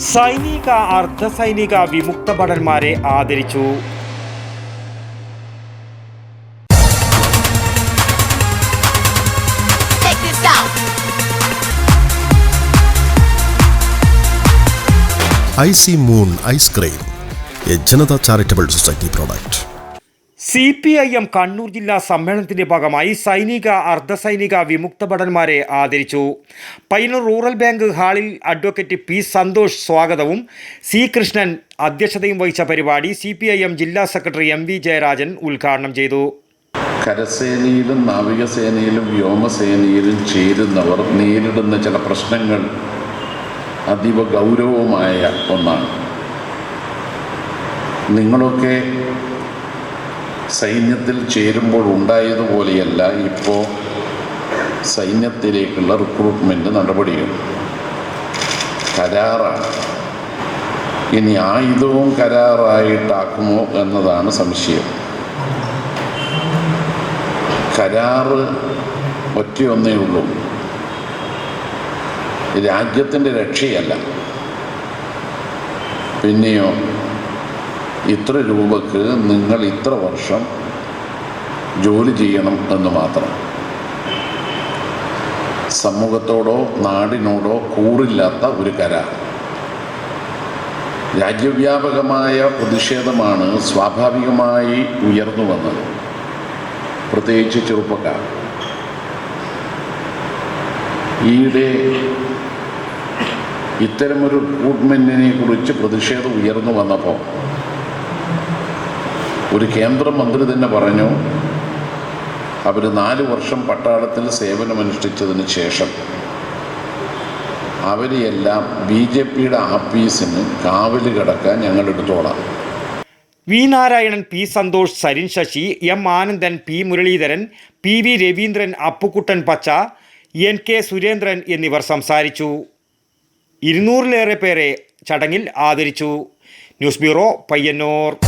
സൈനിക അർദ്ധ സൈനിക വിമുക്ത ഭടന്മാരെ ആദരിച്ചു. Ice moon ice cream A Janata charitable society product. C P I M Kannur ജില്ലാ സമ്മേളനത്തിന്റെ ഭാഗമായി സൈനിക അർദ്ധസൈനിക വിമുക്ത ഭടന്മാരെ ആദരിച്ചു. പയ്യന്നൂർ റൂറൽ ബാങ്ക് ഹാളിൽ അഡ്വക്കേറ്റ് പി സന്തോഷ് സ്വാഗതവും സി കൃഷ്ണൻ അധ്യക്ഷതയും വഹിച്ച പരിപാടി സി പി ഐ എം ജില്ലാ സെക്രട്ടറി എം വി ജയരാജൻ ഉദ്ഘാടനം ചെയ്തു. കരസേനയിലും നാവികസേനയിലും വ്യോമസേനയിലും ചേരുന്നവർ നേരിടുന്ന ചില പ്രശ്നങ്ങൾ അതീവ ഗൗരവമായ ഒന്നാണ്. നിങ്ങളൊക്കെ സൈന്യത്തിൽ ചേരുമ്പോൾ ഉണ്ടായതുപോലെയല്ല ഇപ്പോൾ സൈന്യത്തിലേക്കുള്ള റിക്രൂട്ട്മെന്റ് നടപടികൾ. കരാറാണ്. ഇനി ആയുധവും കരാറായിട്ടാക്കുമോ എന്നതാണ് സംശയം. കരാറ് ഒറ്റയൊന്നേ ഉള്ളൂ. രാജ്യത്തിന്റെ രക്ഷയല്ല. പിന്നെയോ ഇത്ര രൂപക്ക് നിങ്ങൾ ഇത്ര വർഷം ജോലി ചെയ്യണം എന്ന് മാത്രം. സമൂഹത്തോടോ നാടിനോടോ കൂറില്ലാത്ത ഒരു കരാർ. രാജ്യവ്യാപകമായ പ്രതിഷേധമാണ് സ്വാഭാവികമായി ഉയർന്നു വന്നത് പ്രത്യേകിച്ച് ചെറുപ്പക്കാർ. ഈയിടെ ഇത്തരമൊരു റിക്രൂട്ട്മെന്റിനെ കുറിച്ച് പ്രതിഷേധം ഉയർന്നു വന്നപ്പോൾ ഒരു കേന്ദ്രമന്ത്രി തന്നെ പറഞ്ഞു അവർ നാല് വർഷം പട്ടാളത്തിൽ സേവനമനുഷ്ഠിച്ചതിന് ശേഷം അവരെയെല്ലാം ബി ജെ പിയുടെ ആഫീസിന് കാവൽ കിടക്കാൻ ഞങ്ങൾ എടുത്തോളാം. V Narayanan P Santhosh Sarin Sasi M Anandan P Muraleedharan P V Raveendran Appukuttan പച്ച എൻ കെ സുരേന്ദ്രൻ എന്നിവർ സംസാരിച്ചു. ഇരുന്നൂറിലേറെ പേരെ ചടങ്ങിൽ ആദരിച്ചു. News bureau Payyanur.